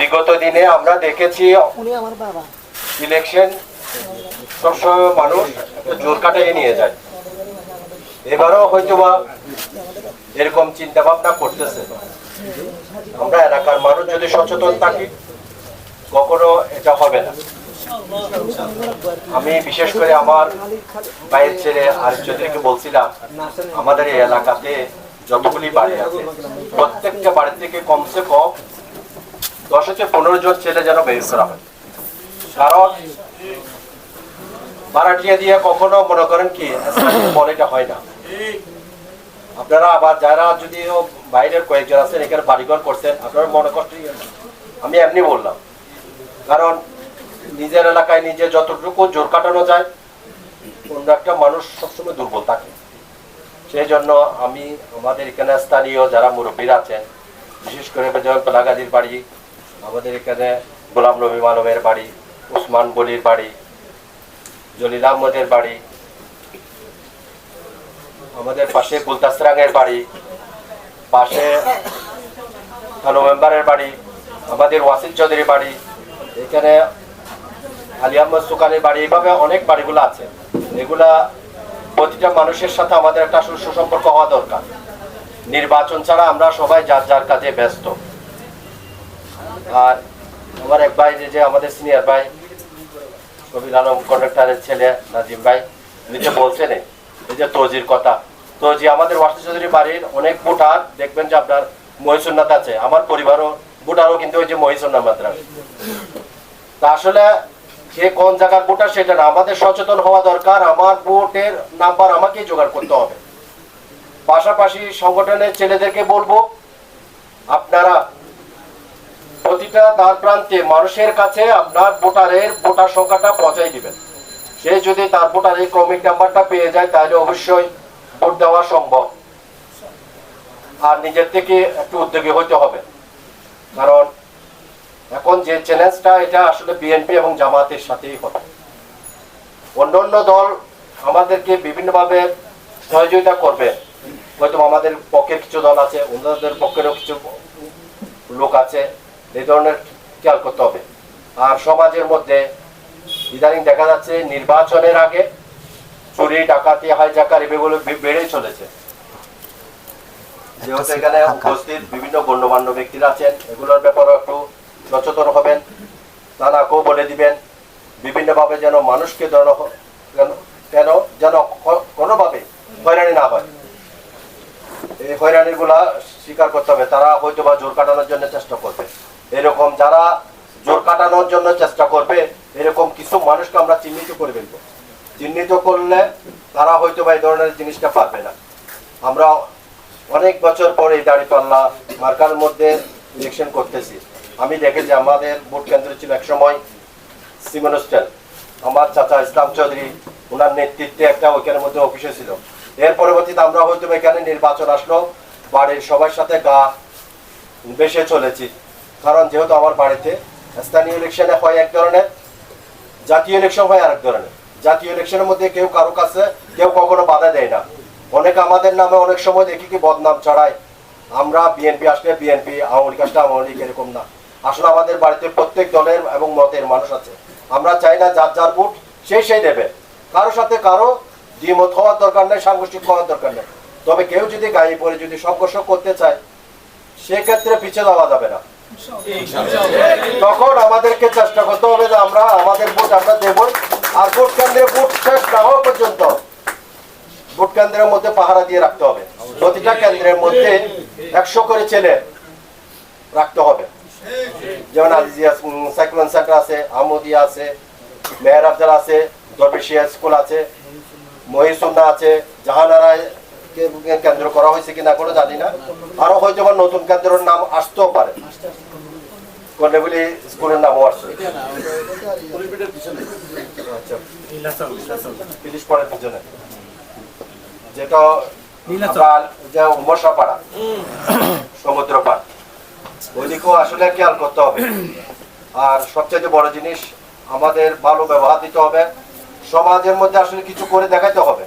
বিগত দিনে আমরা দেখেছি ইলেকশন সবসময় মানুষ জোর কাটাই নিয়ে যায়। এবারও হয়তো বা এরকম চিন্তা ভাবনা করতেছে। আমরা এলাকার মানুষ যদি সচেতন থাকি কখনো এটা হবে না। আমি বিশেষ করে আমার ভাইয়ের ছেলে আর চৌধুরীকে বলছিলাম আমাদের এই এলাকাতে যতগুলি বাড়ি আছে প্রত্যেকটা বাড়ি থেকে কমসে কম দশ থেকে পনেরো জন ছেলে যেন বের করা হয়। কারণ ভাড়াটিয়া দিয়ে কখনো মনে করেন কি বলেটা হয় না। আপনারা আবার যারা যদি বাইরের কয়েকজন আছেন, এখানে বাড়িঘর করছেন, আপনারা মনে কষ্ট আমি এমনি বললাম, কারণ নিজের এলাকায় নিজে যতটুকু জোর কাটানো যায়, অন্য একটা মানুষ সবসময় দুর্বল থাকে। সেই জন্য আমি আমাদের এখানে স্থানীয় যারা মুরব্বীরা আছেন, বিশেষ করে যেমন পেলাগাজির বাড়ি আমাদের এখানে গোলাম নবী মানবের বাড়ি, উসমান বলির বাড়ি, জলিল আহমদের বাড়ি, আমাদের পাশে গুলতাসরাঙের বাড়ি, পাশে কালো মেম্বারের বাড়ি, আমাদের ওয়াসিল চৌধুরী বাড়ি, এখানে আলী আহমদ সুকানের বাড়ি, এইভাবে অনেক বাড়িগুলো আছে। এগুলা প্রতিটা মানুষের সাথে আমাদের একটা সুসম্পর্ক হওয়া দরকার। নির্বাচন ছাড়া আমরা সবাই যার যার কাজে ব্যস্ত। আর আমার এক ভাই যে আমাদের সিনিয়র ভাই কবির আলম কন্ডাক্টরের ছেলে, নাজিম ভাই যে বলছেন, এই যে তজির কথা। তজি আমাদের ওয়াসি চৌধুরী বাড়ির অনেক ভোটার, দেখবেন যে আপনার মহিসুন্নাথ আছে। আমার পরিবারও ভোটারও কিন্তু ওই যে মহিসুন্নাথ মাত্রা। তা আসলে কে কোন জায়গার ভোটার সেটা না, আমাদের সচেতন হওয়া দরকার, আমার ভোটের নাম্বার আমাকেই জোগাড় করতে হবে। পাশাপাশি সংগঠনের ছেলেদেরকে বলব, আপনারা প্রতিটা দ্বার প্রান্তে মানুষের কাছে আপনার ভোটারের ভোটার সংখ্যাটা পৌঁছাই দিবেন। সে যদি তার ভোটারের ক্রমিক নাম্বারটা পেয়ে যায়, তাহলে অবশ্যই ভোট দেওয়া সম্ভব। আর নিজের থেকে একটু উদ্যোগী হতে হবে। কারণ এখন যে চ্যালেঞ্জটা এটা আসলে বিএনপি এবং জামাতের সাথেই হবে। অন্য অন্য দল আমাদেরকে বিভিন্নভাবে সহযোগিতা করবে। হয়তো আমাদের পক্ষের কিছু দল আছে, অন্যদের পক্ষেরও কিছু লোক আছে। এই ধরনের খেয়াল করতে হবে। আর সমাজের মধ্যে ইদানিং দেখা যাচ্ছে নির্বাচনের আগে চুরি ডাকাতি হাই হাইজাকার এগুলো বে- বেড়েই চলেছে। যেহেতু এখানে উপস্থিত বিভিন্ন গণ্যমান্য ব্যক্তিরা আছেন এগুলোর ব্যাপারে একটু সচেতন হবেন তারাকেও বলে দিবেন বিভিন্নভাবে যেন মানুষকে যেন কেন যেন কোনোভাবে হয়রানি না হয়। এই হয়রানিরগুলা স্বীকার করতে হবে তারা হয়তো বা জোর কাটানোর জন্য চেষ্টা করবে। এরকম যারা জোর কাটানোর জন্য চেষ্টা করবে, এরকম কিছু মানুষকে আমরা চিহ্নিত করে ফেলব। চিহ্নিত করলে তারা হয়তো বা এই ধরনের জিনিসটা পারবে না। আমরা অনেক বছর পরে এই দাঁড়িপাল্লা মার্কার মধ্যে ইলেকশন করতেছি। আমি দেখেছি আমাদের ভোট কেন্দ্র ছিল একসময় সিমন হোস্টেল আমার চাচা ইসলাম চৌধুরী, ওনার নেতৃত্বে একটা ওইখানের মধ্যে অফিসে ছিল। এর পরবর্তীতে আমরা হয়তো এখানে নির্বাচন আসলো, বাড়ির সবার সাথে গা বেসে চলেছি। কারণ যেহেতু আমার বাড়িতে স্থানীয় ইলেকশনে হয় এক ধরনের, জাতীয় ইলেকশন হয় আরেক ধরনের। জাতীয় ইলেকশনের মধ্যে কেউ কারও কাছে, কেউ কখনো বাধা দেয় না। অনেকে আমাদের নামে অনেক সময় দেখি কি বদনাম ছড়ায়। আমরা বিএনপি আসলে বিএনপি, আওয়ামী লীগ আসলে আওয়ামী লীগ এরকম না। আসলে আমাদের বাড়িতে প্রত্যেক দলের এবং মতের মানুষ আছে। আমরা চাই না যার যার ভোট সেই সেই দেবে। কারও সাথে কারও দ্বিমত হওয়ার দরকার নেই, সাংঘর্ষিক হওয়ার দরকার নেই। তবে কেউ যদি গায়ে পড়ে যদি সংঘর্ষ করতে চায়, সেক্ষেত্রে পিছিয়ে দেওয়া যাবে না। তখন আমাদেরকে চেষ্টা করতে হবে যে আমরা আমাদের ভোট আমরা দেবই। আর ভোট কেন্দ্রে ভোট শেষ না হওয়া পর্যন্ত ভোট কেন্দ্রের মধ্যে পাহারা দিয়ে রাখতে হবে। প্রতিটা কেন্দ্রের মধ্যে একশো করে ছেলে রাখতে হবে। যেমন সাইক্লোন সেন্টার আছে আমদিয়া আছে, মেহের আফজাল আছে দরবেশিয়া স্কুল আছে, মহিসুন্না আছে জাহানারায় কেন্দ্র করা হয়েছে কিনা কোনো জানি না। আরও হয়তো বা নতুন কেন্দ্রের নাম আসতেও পারে। স্কুলের নামও আসছে। আচ্ছা। পিছনে। যেটা যে সমুদ্র পাড় ওইদিকেও আসলে খেয়াল করতে হবে। আর সবচেয়ে বড় জিনিস আমাদের ভালো ব্যবহার দিতে হবে। সমাজের মধ্যে আসলে কিছু করে দেখাতে হবে।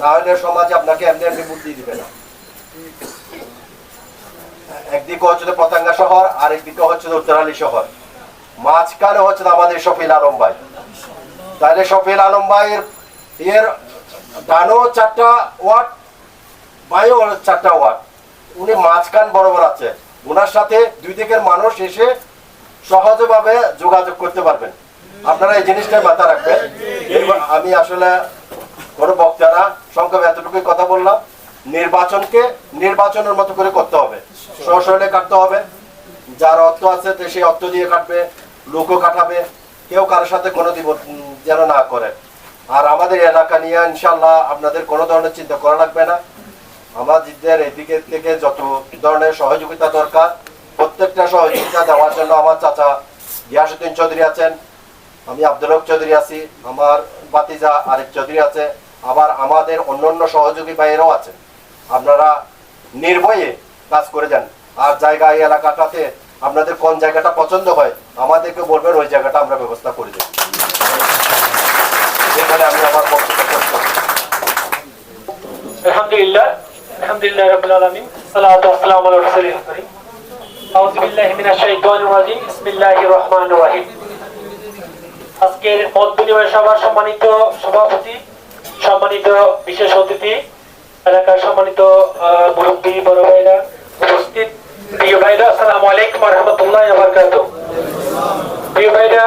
না সমাজ আপনাকে এমনি এমনি বুদ্ধি দিবে না। একদিকে হচ্ছে পতাঙ্গা শহর উত্তরালী শহর। মাঝখানে হচ্ছে আমাদের আলম ভাই। তাহলে আলম ভাইয়ের এর ডানো চারটা চারটা উনি মাঝখান বরাবর আছে। ওনার সাথে দুই দিকের মানুষ এসে সহজভাবে যোগাযোগ করতে পারবেন। আপনারা এই জিনিসটা মাথা রাখবেন। আমি আসলে কোনো বক্তারা, সংক্ষেপে এতটুকুই কথা বললাম, নির্বাচনকে নির্বাচনের মতো করে করতে হবে। সশরীরে কাটতে হবে। যার অর্থ আছে সেই অর্থ দিয়ে কাটবে, লোকও কাটাবে, কেউ কারোর সাথে কোনো দিব যেন না করে। আর আমাদের এলাকা নিয়ে ইনশাল্লাহ আপনাদের কোনো ধরনের চিন্তা করা লাগবে না। আমাদের এদিকে থেকে যত ধরনের সহযোগিতা দরকার, প্রত্যেকটা সহযোগিতা দেওয়ার জন্য আমার চাচা গিয়াসুদ্দিন চৌধুরী আছেন, আমি আব্দুল চৌধুরী আছি, আমার বাতিজা আরিফ চৌধুরী আছে আবার আমাদের অন্যান্য সহযোগী ভাইয়েরাও আছে আপনারা নির্ভয়ে কাজ করে যান। আর জায়গা এই এলাকাটাতে আপনাদের কোন জায়গাটা পছন্দ হয়, আমাদেরকে বলবেন, ওই জায়গাটা আমরা ব্যবস্থা করে দেব। আমি আজকের সম্মানিত সভাপতি সম্মানিত বিশেষ অতিথি, এলাকার সম্মানিত মুরব্বী, বড় ভাইরা উপস্থিত। প্রিয় ভাইরা, আসসালামু আলাইকুম রাহমাতুল্লাহি ওয়া বারাকাতুহু। প্রিয় ভাইরা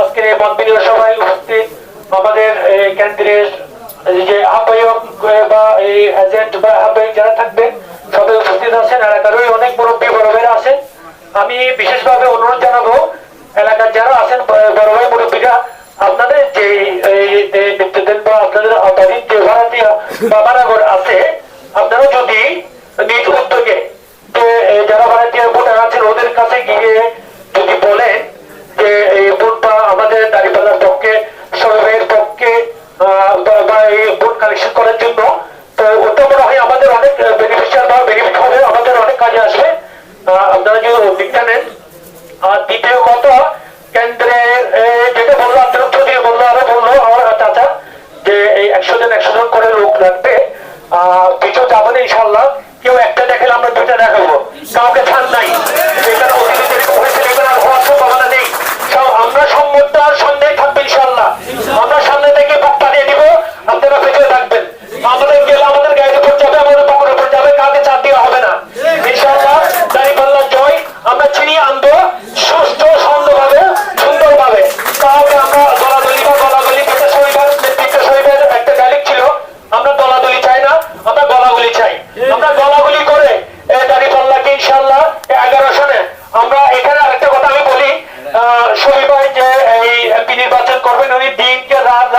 আজকের মত বিনিময় সভায় উপস্থিত আমাদের কেন্দ্রের যে আহ্বায়ক বা এই এজেন্ট বা আহ্বায়ক যারা থাকবেন, সবাই উপস্থিত আছেন। এলাকারই অনেক মুরব্বী, বড় ভাইরা আছেন। আমি বিশেষভাবে অনুরোধ জানাব, এলাকার যারা আছেন, বড় ভাই, মুরব্বীরা, আপনাদের যে নেতৃত্বের ভাড়াটিয়া বা ভাড়াঘর আছে। আপনারা যদি নিজ উদ্যোগে যারা ভাড়াটিয়া ভোটার আছেন, ওদের কাছে গিয়ে যদি বলেন যে এই ভোটটা আমাদের দাঁড়িপাল্লার পক্ষে, সরকারের পক্ষে বা- এই ভোট কালেকশন করার জন্য, তো ওটা মনে হয় আমাদের অনেক বেনিফিশিয়াল বা বেনিফিট হবে, আমাদের অনেক কাজে আসবে। আপনারা যদি উদ্যোগটা নেন। আর দ্বিতীয় কথা লাগবে। আহ, কিছু যাব না ইনশাল্লাহ কেউ একটা দেখালে আমরা দুটা দেখাবো। কাউকে ছাড় নাই। la